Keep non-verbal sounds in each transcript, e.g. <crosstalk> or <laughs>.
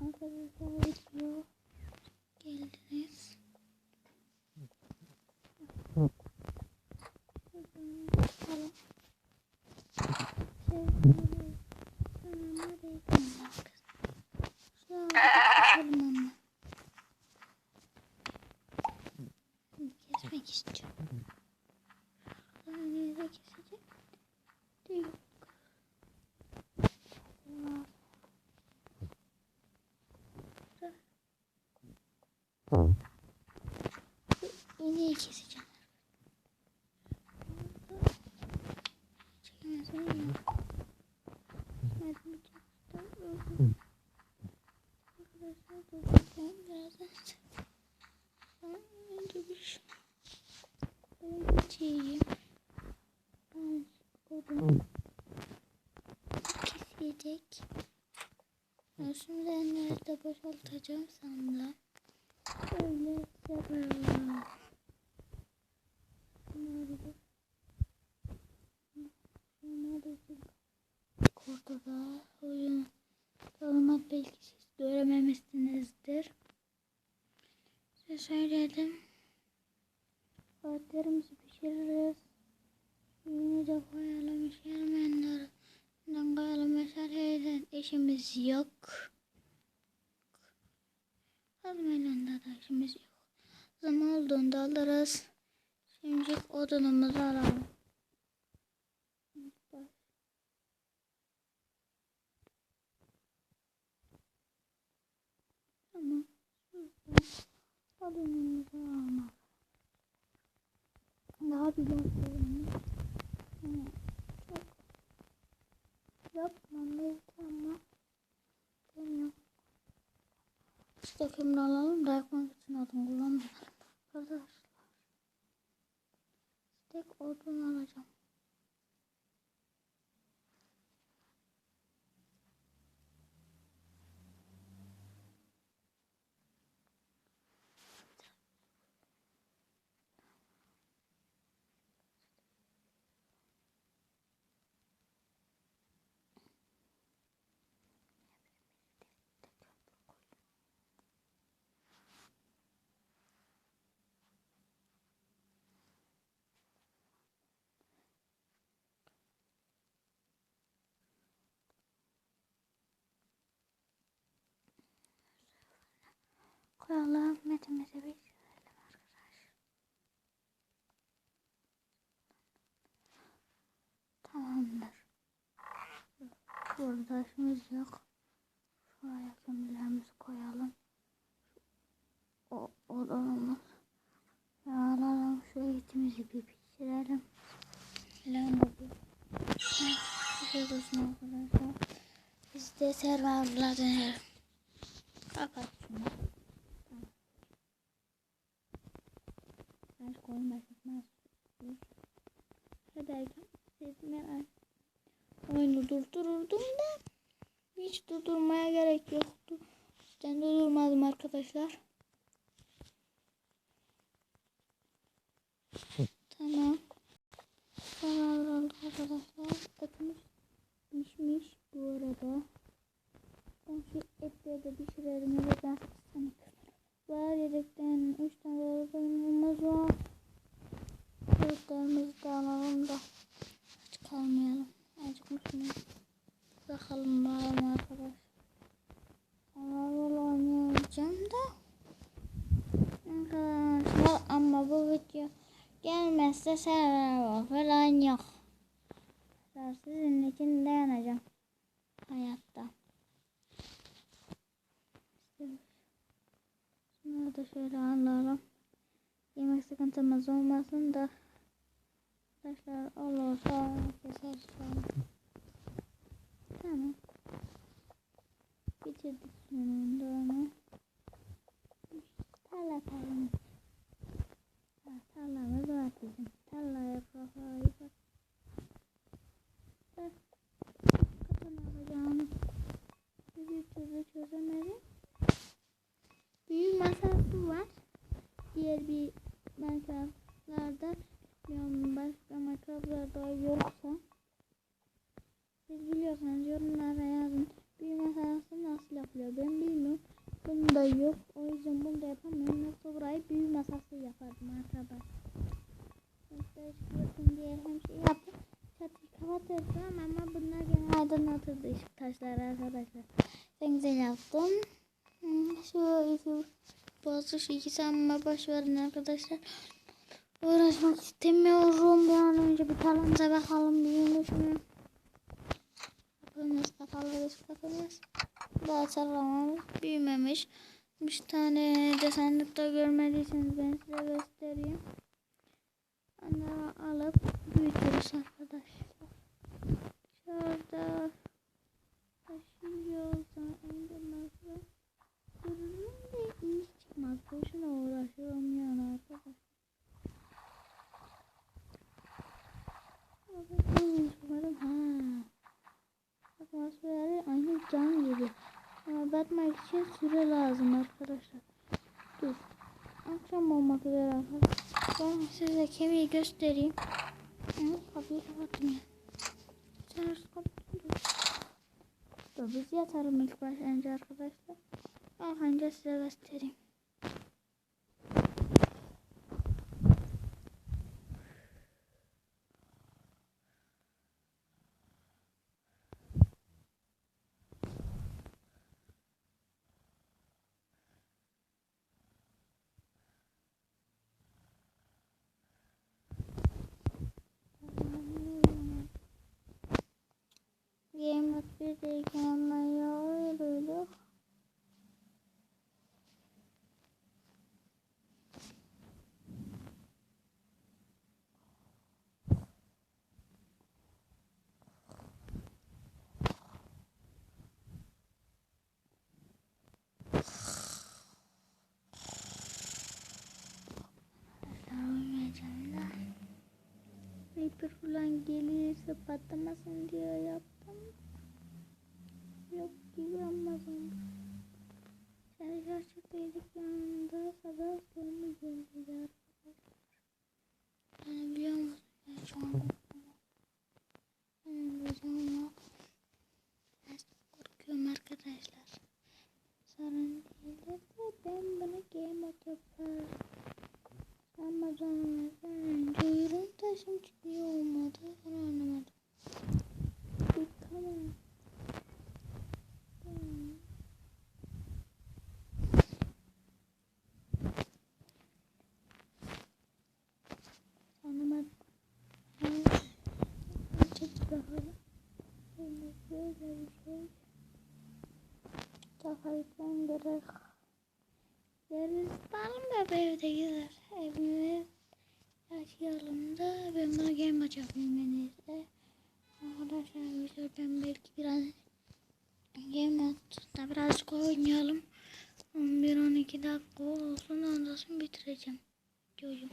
Arkadaşlar video geldiniz. Kesmek istiyorum. Nereye kesecek? Değil. Allah. İğneyi keseceğim. Çekemezim ya. Çekmedim çektim. Arkadaşlar durduracağım birazdan. Ben önce bir şey. Geçeyim. Ben odun kesecek. Ben şimdi enleri de boşaltacağım sandım. Böyle yapalım. Nerede? Nerede? Burada da oyun tanımak belki siz görememişsinizdir. Size söyledim. Saatlerimizi Yine de koyalım pişirmeyenler. Bundan koyalım mesela işimiz yok. Almayla da işimiz yok. Zaman olduğunda alırız. Şimdi odunumuzu alalım. Tamam. Odunumuzu almak. Daha bir yapalım. Yani çok yapmam belki ama demiyorum. Kömür alalım da yakmak için odun kullanmayalım. Arkadaşlar. Tek odun alacağım. Koyalım. Metimizi bir sürelim arkadaşlar. Tamamdır. Burada işimiz yok. Şuraya kömürlerimizi koyalım. O odamız. Alalım şu etimizi bir pişirelim. Lan bu. Şey dursun arkadaşlar. Biz de serverla dönelim. Kapat şunu. Her koyma çıkmaz. Derken sesime oyunu durdururdum da hiç durdurmaya gerek yoktu. Ben durdurmadım arkadaşlar. <laughs> tamam. Karar oldu arkadaşlar. Etimiz pişmiş bu arada. Ben şu etleri de pişirelim. Neden sana var yedekten 3 tane odunumuz var. Çocuklarımızı da alalım da aç kalmayalım. Acıkmış mıyız? Bakalım bakalım arkadaş. Survival oynayacağım da. Arkadaşlar ama bu video gelmezse survival falan yok. Sizin için dayanacağım. Hayatta. Şunları da şöyle alalım. Yemek sıkıntımız olmasın da. Arkadaşlar olursa keseriz sonra. Tamam. Bitirdik sonunda onu. Tarla tarlamız. Tarlamız var bizim. Tarla yaprakları bak. Da. Kapın alacağım. Bir türlü çözemedim. Büyük masası var. Diğer bir Minecraft'larda bilmiyorum başka Minecraft'larda yoksa siz biliyorsanız yorumlara yazın. Büyük masası nasıl yapılıyor ben bilmiyorum. boy yok. O yüzden bunu da yapamıyorum. Yoksa burayı büyü masası yapardım arkadaşlar. İşte çıkıyorsun diye hem şey yaptım. Çatıyı kapatırdım ama bunlar gene aydınlatırdı ışık taşları arkadaşlar. Ben güzel yaptım. Hmm, Şu iki bazı şu iki sanma boş verin arkadaşlar. Uğraşmak istemiyorum. Bir an önce bir talanca bakalım büyümüş mü? Kapımız kapalı dış kapımız. Daha açılamamış. Büyümemiş. Bir tane de sandıkta görmediyseniz ben size göstereyim. Onları alıp büyütürüz arkadaşlar. Dışarıda taşıyorsa engellerse dururum da iyi çıkmaz. Boşuna uğraşıyorum yani arkadaşlar. Umarım ha. Atmosferi aynı can gibi. Ama batmak için süre lazım arkadaşlar. Dur. Akşam olmak üzere arkadaşlar. Ben size kemiği göstereyim. Kapıyı kapattım ya. Dur. Dur biz yatalım ilk başlayınca arkadaşlar. İlk önce size göstereyim. Thrones'deyken onları öldürdük. Uyumayacağım da. Reaper falan gelirse patlamasın diye yaptım. Yok güvenmedim. Seni gerçekteydik yanında sabah sonu geldi arkadaşlar. Yani biliyor musun? Ben şu an benim gözüm yok. Biraz korkuyorum arkadaşlar. Sorun değil de ben bunu game mode yaparım. Ama canım önce yorum taşım çıkıyor olmadı. Ben anlamadım. Bir tamam. Hmm. Anlamadım. Evet. Çek bakalım. Şimdi böyle bir şey. Yüklen gerek. Yeriz bakalım da evde gider. Evimiz yaşayalım da ben buna game maç yapayım en iyisi. Arkadaşlar güzel ben belki biraz game modda birazcık oynayalım. 11-12 dakika olsun ondan bitireceğim. Videoyu.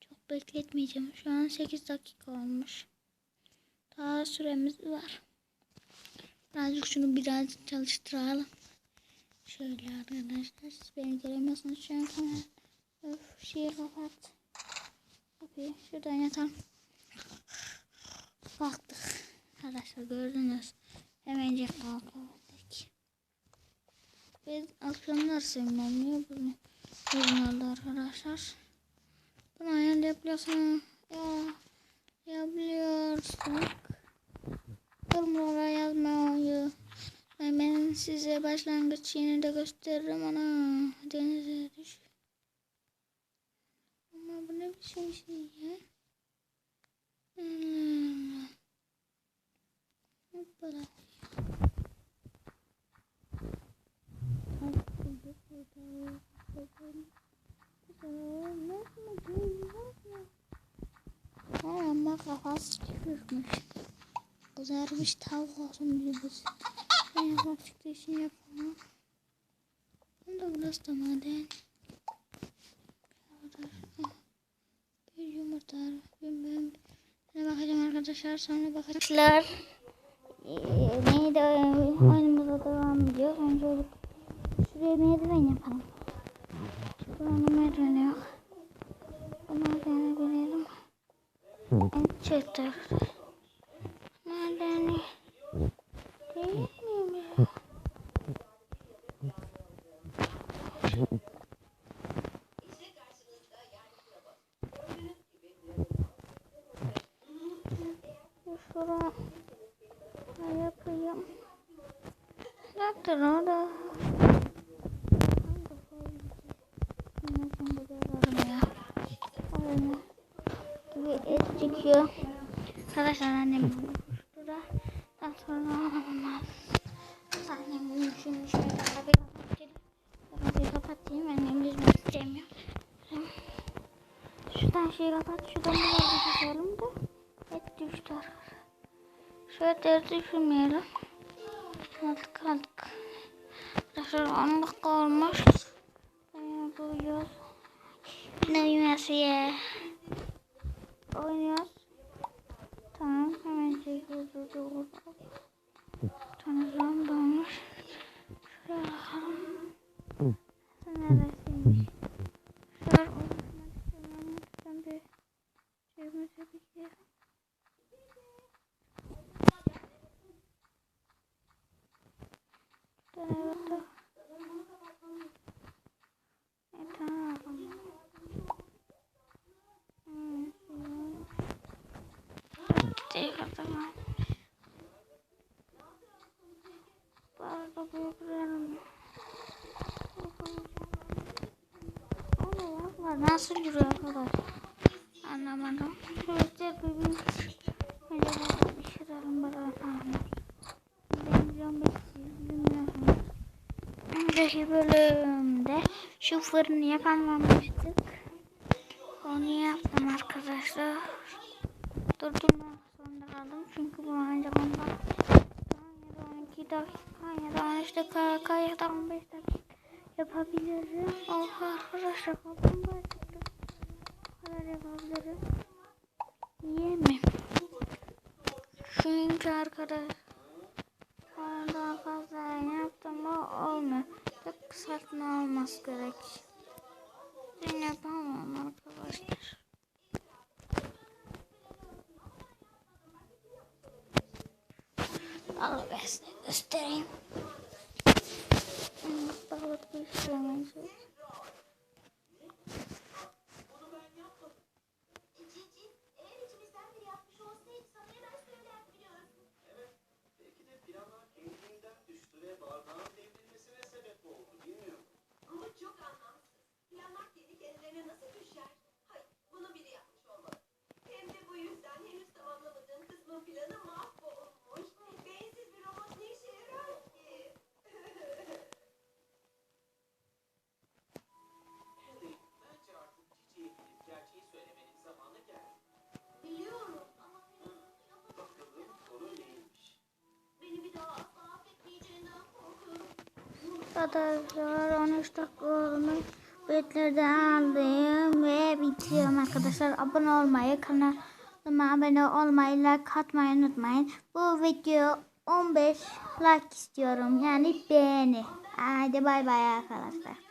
Çok bekletmeyeceğim. Şu an 8 dakika olmuş. Daha süremiz var. Birazcık şunu birazcık çalıştıralım. Şöyle arkadaşlar siz beni göremiyorsunuz şu an. Öf şeyi kapat. Kapıyı şuradan yatalım. Baktık. Arkadaşlar gördünüz. Hemencik kalkamadık. Biz akşamlar sevmem olmuyor bunu. Yorumlarda arkadaşlar. Bunu ayar yapıyorsun. Ya yapıyorsun. Yorumlara yazmayı. Ben, size başlangıç yeni de gösteririm ana. Denize düş. Ama bu ne biçim şey ya? Hmm. Hoppala. Ama kafası çıkıyormuş. Kızarmış tavuk olsun diye bu. Ben yapmak çıktığı için yapamam. Bunu da burası da maden. Bir yumurta. Bilmem. Ne bakacağım arkadaşlar sonra. Ee, neydi oyunumuza devam ediyor. Önce öyle şuraya merdiven yapalım. Buranın merdiveni yok. Bu merdiveni binelim. En çekti. Madeni. Değil mi? Ne yapayım? Zaten orada. Arkadaşlar annem sonra olmaz. Annem şimdi şöyle kapıyı kapatayım. Kapıyı kapatayım. Annem yüzmek istemiyor. Şuradan şeyi kapat. Şuradan biraz düşürelim de. Et düştü arkadaşlar. Şöyle ters düşürmeyelim. Kaldık kaldık. Arkadaşlar 10 dakika olmuş. Ee, Buyuyoruz. Ne yemesi ya? Oynuyoruz. Tamam hemen çekiyoruz. Tanrım dolmuş. Şuraya bakalım. Neresiymiş? Şöyle oluşmak istemem. Ben bir cebimize bir girelim. Evet. Evet, tamam. Hmm, Tek tamam. Bari kapıyı kıralım. Allah Allah nasıl yürüyor arkadaş? Anlamadım. Şöyle bir Acaba bir şey bakalım. Ben biliyorum bilmiyorum. Önceki bölümde şu fırını yapamamıştık. Onu yaptım arkadaşlar. Durdurmak zorunda kaldım çünkü bu ancak ondan 12 dakika ya da 13 dakika ya da 15 dakika yapabilirim. Oh arkadaşlar kapım başladı. Bu kadar yapabilirim. Yiyemem. Çünkü arkadaşlar daha fazla yaptım mı olmuyor. Tek kısaltma olması gerek. Ben yapamam arkadaşlar. Al ben size göstereyim. Hmm, Balık bir işlemesi. Cici, eğer içimizden biri yapmış olsaydı sana hemen söylerdi biliyorsun. Belki de planlar kendiliğinden düştü ve bardağın devrilmesine sebep oldu. Bilmiyorum. Ama çok anlamsız. Planlar kendi kendilerine nasıl düşer? Arkadaşlar 13 dakika olmuş. Betlerden aldım ve bitiriyorum arkadaşlar. Abone olmayı, kanalıma abone olmayı, like atmayı unutmayın. Bu video 15 like istiyorum. Yani beğeni. Hadi bay bay arkadaşlar.